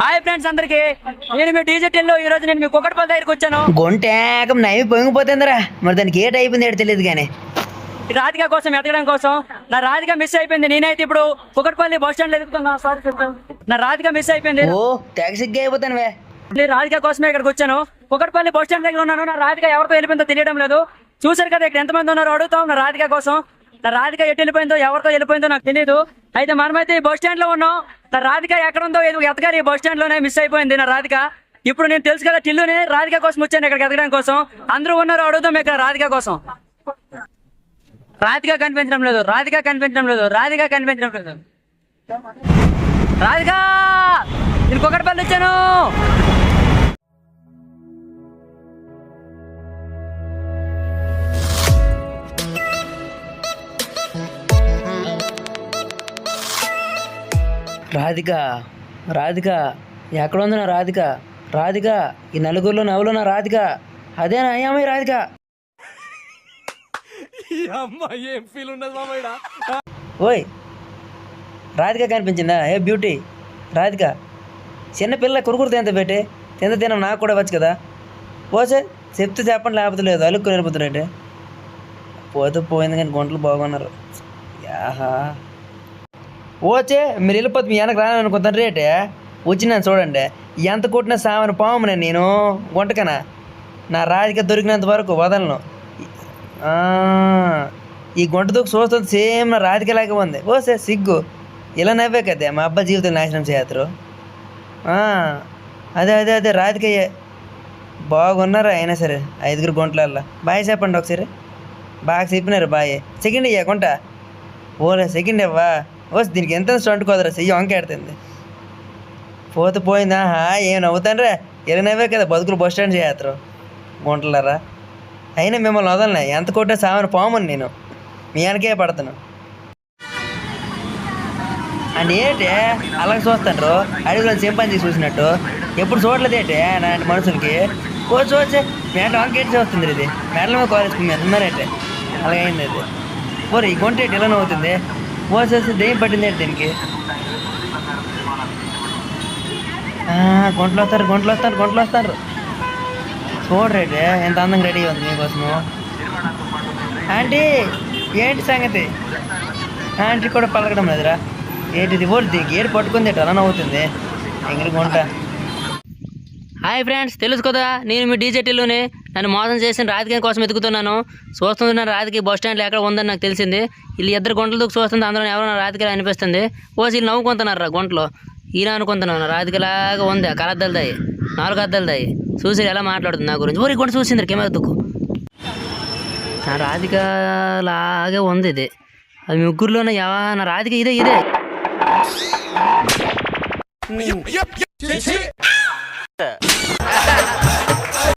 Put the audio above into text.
Hi friends అందరికి. నేను మీ డిజిటల్లో ఈ రోజు నేను మీ కుక్కటిపల్లి దగ్గరికి వచ్చాను. గుంటేకం నైవి పొంగిపోతుందిరా. మరి దానికి ఏట అయిపోయింది ఏడు తెలియదు కానీ రాధిక కోసం ఎతకడం కోసం. నా రాధిక మిస్ అయిపోయింది. నేనైతే ఇప్పుడు కుక్కటిపల్లి బస్ స్టాండ్లో ఎదుగుతున్నా సారీ నా రాధిక మిస్ అయిపోయింది. ఓ ట్యాక్సీగా అయిపోతానువే నేను రాధిక కోసమే ఇక్కడికి వచ్చాను. కుక్కటిపల్లి బస్ స్టాండ్ దగ్గర ఉన్నాను. నా రాధిక ఎవరితో వెళ్ళిపోయిందో తెలియడం లేదు. చూసారు కదా ఇక్కడ ఎంతమంది ఉన్నారో అడుగుతాం నా రాధిక కోసం. నా రాధిక ఎటు వెళ్ళిపోయిందో ఎవరితో వెళ్ళిపోయిందో నాకు తెలియదు అయితే మనమైతే ఈ బస్ స్టాండ్లో ఉన్నాం. నా రాధిక ఎక్కడ ఉందో ఏదో ఎతగాలి బస్ స్టాండ్లోనే మిస్ అయిపోయింది. నా రాధిక ఇప్పుడు నేను తెలుసు కదా టిల్లుని రాధిక కోసం వచ్చాను ఇక్కడికి ఎదగడం కోసం. అందరూ ఉన్నారు అడుగుతాం ఇక్కడ రాధిక కోసం. రాధిక కనిపించడం లేదు రాధిక కనిపించడం లేదు రాధిక కనిపించడం లేదు. రాధిక! నేను కుక్కటిపల్లి వచ్చాను రాధిక రాధిక ఎక్కడ ఉంది నా రాధిక? రాధిక ఈ నలుగురిలో నా రాధిక. అదేనా? అయ్యామయ్య రాధిక? ఓయ్ రాధిక కనిపించిందా? ఏ బ్యూటీ రాధిక చిన్న పిల్ల కురుకురు తింత పెట్టి తింత తిన నాకు కూడా వచ్చు కదా? పోసే చెప్తే చెప్పండి లేకపోతే లేదు. అలుక్కు నిలుపుతున్నట్టే పోతే పోయింది కానీ గుంటలు బాగున్నారు. యాహా. ఓచే మీరు వెళ్ళిపోతే మీ వెనక రాను రేటే వచ్చినాను చూడండి. ఎంత కొట్టినా సామాను పామునే నేను. గుంటకనా నా రాజకీయ దొరికినంత వరకు వదలను. ఈ గుంట దూకు చూస్తుంది సేమ్ నా రాజకీయలాగే ఉంది. ఓసే సిగ్గు. ఇలా నవ్వే కదే మా అబ్బాయి జీవితం నాశనం చేయత్రు. అదే అదే అదే రాజకీయ బాగున్నారా అయినా సరే ఐదుగురు గుంటలల్లో. బాయ్ చెప్పండి ఒకసారి. బాగా చెప్పినారు బాయ్. సెకండ్ ఇయ్యా గుంట ఓలే సెకండ్ అవ్వా? ఓస్ దీనికి ఎంత స్టంట్ కుదరా? చెయ్యి వంకెడుతుంది పోతే పోయిందా? హా ఏం నవ్వుతానరా? ఇలా నవ్వే కదా బతుకులు బస్ స్టాండ్ చేయత్రు? గుంటలరా? అయినా మిమ్మల్ని వదలనే? ఎంత కొట్టినా సామాను పోమని నేను. మీ వెనకే పడతాను. అండ్ ఏంటి? అలాగే చూస్తాండ్రు అడవిలో చింపాంజీ చూసినట్టు. ఎప్పుడు చూడలేదేంటి నాంటి మనుషులకి? ఓ చూసే మేట వంకేటి చూస్తుంది ఇది. మేటల మీద కాలేజ్కి మీద ఉన్నారంటే అలాగే అయింది అది ఓరే ఈ గుంట ఇలా నవ్వుతుంది? ఓ దేని దెయ్యం పట్టింది దీనికి గుంటలు వస్తారు గుంటలు వస్తారు గుంటలు వస్తారు చూడరేటి ఎంత అందంగా రెడీ ఉంది మీకోసము ఆంటీ ఏంటి సంగతి ఆంటీ కూడా పలకడం లేదురా ఏంటిది ఓడి ఏడు పట్టుకుంది అలా నవ్వుతుంది ఎంగిరి గుంట హాయ్ ఫ్రెండ్స్ తెలుసు కదా నేను మీ డీజేటీలోనే నన్ను మోసం చేసిన రాజకీయం కోసం ఎదుగుతున్నాను చూస్తున్న రాజకీయ బస్ స్టాండ్లో ఎక్కడ ఉందని నాకు తెలిసింది. వీళ్ళు ఇద్దరు గుంటలు దూకు చూస్తుంది అందులో ఎవరైనా రాజకీయాలు అనిపిస్తుంది. పోసి వీళ్ళు నవ్వుకుంటున్నారు రా గుంటలో. ఈయన అనుకుంటున్నాను రాజకీయలాగా ఉంది. ఆ కలద్దలదాయి నాలుగు అద్దలదాయి చూసి ఎలా మాట్లాడుతుంది నా గురించి. ఊరి గుంట చూసింది కెమెరా దుక్కు నా రాధికలాగే ఉంది ఇది. అది ముగ్గురులోనే ఎవా నా రాధిక ఇదే ఇదే. あ!